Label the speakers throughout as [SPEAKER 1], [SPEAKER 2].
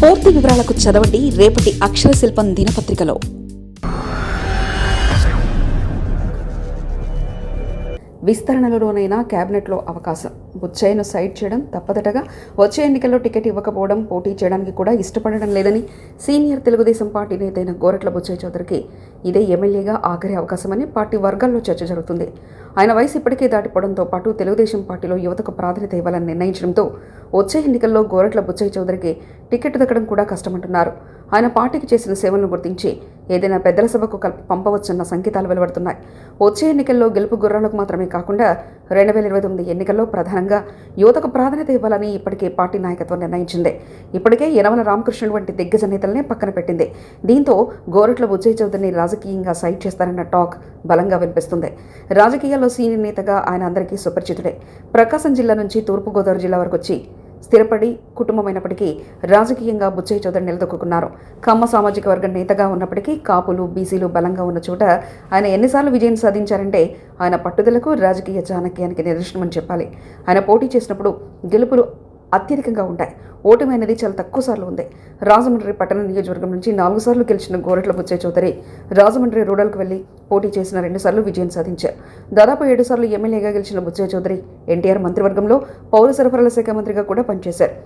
[SPEAKER 1] పూర్తి వివరాలకు చదవండి రేపటి అక్షర శిల్పం దినపత్రికలో. విస్తరణలోనైనా కేబినెట్లో అవకాశం. బుచ్చయ్యను సైడ్ చేయడం తప్పదటగా. వచ్చే ఎన్నికల్లో టికెట్ ఇవ్వకపోవడం పోటీ చేయడానికి కూడా ఇష్టపడడం లేదని సీనియర్ తెలుగుదేశం పార్టీ నేతైన గోరట్ల బుచ్చయ్య చౌదరికి ఇదే ఎమ్మెల్యేగా ఆఖరి అవకాశమని పార్టీ వర్గాల్లో చర్చ జరుగుతుంది. ఆయన వయసు ఇప్పటికే దాటిపోవడంతో పాటు తెలుగుదేశం పార్టీలో యువతకు ప్రాధాన్యత ఇవ్వాలని నిర్ణయించడంతో వచ్చే ఎన్నికల్లో గోరట్ల బుచ్చయ్య చౌదరికి టికెట్ దక్కడం కూడా కష్టమంటున్నారు. ఆయన పార్టీకి చేసిన సేవలను గుర్తించి ఏదైనా పెద్దల సభకు కలిపి పంపవచ్చన్న సంకేతాలు వెలువడుతున్నాయి. వచ్చే ఎన్నికల్లో గెలుపు గుర్రాలకు మాత్రమే కాకుండా రెండు వేల ఇరవై తొమ్మిది ఎన్నికల్లో ప్రధానంగా యువతకు ప్రాధాన్యత ఇవ్వాలని ఇప్పటికే పార్టీ నాయకత్వం నిర్ణయించింది. ఇప్పటికే యనమల రామకృష్ణుడు వంటి దిగ్గజ నేతలనే పక్కన పెట్టింది. దీంతో గోరట్ల బుచ్చయ్య చౌదరిని రాజకీయంగా సైడ్ చేస్తారన్న టాక్ బలంగా వినిపిస్తుంది. రాజకీయాల్లో సీనియర్ నేతగా ఆయన అందరికీ సుపరిచితుడే. ప్రకాశం జిల్లా నుంచి తూర్పుగోదావరి జిల్లా వరకు వచ్చి స్థిరపడి కుటుంబమైనప్పటికీ రాజకీయంగా బుచ్చయ్య చౌదరి నిలదొక్కున్నారు కమ్మ సామాజిక వర్గం నేతగా ఉన్నప్పటికీ కాపులు బీసీలు బలంగా ఉన్న చోట ఆయన ఎన్నిసార్లు విజయం సాధించారంటే ఆయన పట్టుదలకు రాజకీయ చాణక్యానికి నిదర్శనమని చెప్పాలి. ఆయన పోటీ చేసినప్పుడు గెలుపులు అత్యధికంగా ఉంటాయి. ఓటమి అనేది చాలా తక్కువ సార్లు ఉంది. రాజమండ్రి పట్టణ నియోజకవర్గం నుంచి నాలుగు సార్లు గెలిచిన గోరట్ల బుచ్చయ్య చౌదరి రాజమండ్రి రూరల్కి వెళ్ళి పోటీ చేసిన రెండుసార్లు విజయం సాధించారు. దాదాపు ఏడు సార్లు ఎమ్మెల్యేగా గెలిచిన బుచ్చయ్య చౌదరి ఎన్టీఆర్ మంత్రివర్గంలో పౌర సరఫరాల శాఖ మంత్రిగా కూడా పనిచేశారు.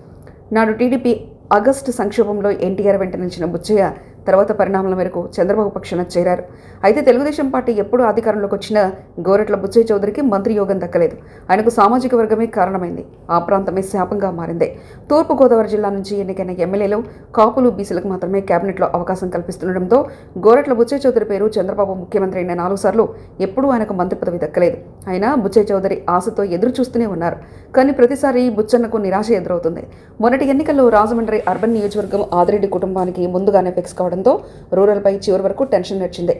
[SPEAKER 1] నాడు టీడీపీ ఆగస్టు సంక్షోభంలో ఎన్టీఆర్ వెంట నిలిచిన బుచ్చయ్య తర్వాత పరిణామాల మేరకు చంద్రబాబు పక్షాన చేరారు. అయితే తెలుగుదేశం పార్టీ ఎప్పుడు అధికారంలోకి వచ్చినా గోరెట్ల బుచ్చయ్య చౌదరికి మంత్రి యోగం దక్కలేదు. ఆయనకు సామాజిక వర్గమే కారణమైంది. ఆ ప్రాంతమే శాపంగా మారింది. తూర్పుగోదావరి జిల్లా నుంచి ఎన్నికైన ఎమ్మెల్యేలు కాపులు బీసీలకు మాత్రమే కేబినెట్లో అవకాశం కల్పిస్తుండటంతో గోరట్ల బుచ్చయ్య చౌదరి పేరు చంద్రబాబు ముఖ్యమంత్రి అయిన నాలుగు సార్లు ఎప్పుడూ ఆయనకు మంత్రి పదవి దక్కలేదు. అయినా బుచ్చయ్య చౌదరి ఆశతో ఎదురు చూస్తూనే ఉన్నారు. కానీ ప్రతిసారి బుచ్చన్నకు నిరాశ ఎదురవుతుంది. మొన్నటి ఎన్నికల్లో రాజమండ్రి అర్బన్ నియోజకవర్గం ఆదిరెడ్డి కుటుంబానికి ముందుగానే ఫిక్స్ కావడంతో రూరల్పై చివరి వరకు టెన్షన్ నడిచింది.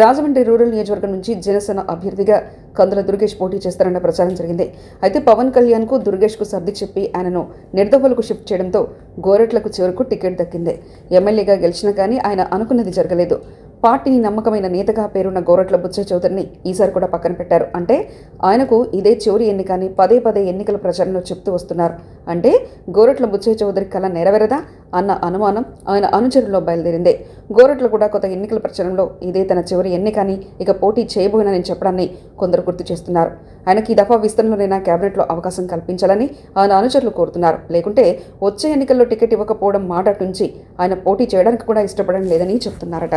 [SPEAKER 1] రాజమండ్రి రూరల్ నియోజకవర్గం నుంచి జనసేన అభ్యర్థిగా కందుల దుర్గేష్ పోటీ చేస్తారన్న ప్రచారం జరిగింది. అయితే పవన్ కళ్యాణ్కు దుర్గేష్కు సర్ది చెప్పి ఆయనను నిర్దవ్వలకు షిఫ్ట్ చేయడంతో గోరెట్లకు చివరకు టికెట్ దక్కింది. ఎమ్మెల్యేగా గెలిచినా కానీ ఆయన అనుకున్నది జరగలేదు. పార్టీని నమ్మకమైన నేతగా పేరున్న గోరట్ల బుచ్చయ్య చౌదరిని ఈసారి కూడా పక్కన పెట్టారు. అంటే ఆయనకు ఇదే చివరి ఎన్నికని పదే పదే ఎన్నికల ప్రచారంలో చెప్తూ వస్తున్నారు. అంటే గోరట్ల బుచ్చయ్య చౌదరి కళ నెరవేరదా అన్న అనుమానం ఆయన అనుచరుల్లో బయలుదేరిందే. గోరట్లు కూడా కొత్త ఎన్నికల ప్రచారంలో ఇదే తన చివరి ఎన్నికని ఇక పోటీ చేయబోయినని చెప్పడాన్ని కొందరు గుర్తు చేస్తున్నారు. ఆయనకి ఈ దఫా విస్తరణలోనైనా కేబినెట్లో అవకాశం కల్పించాలని ఆయన అనుచరులు కోరుతున్నారు. లేకుంటే వచ్చే ఎన్నికల్లో టికెట్ ఇవ్వకపోవడం మాట నుంచి ఆయన పోటీ చేయడానికి కూడా ఇష్టపడడం లేదని చెప్తున్నారట.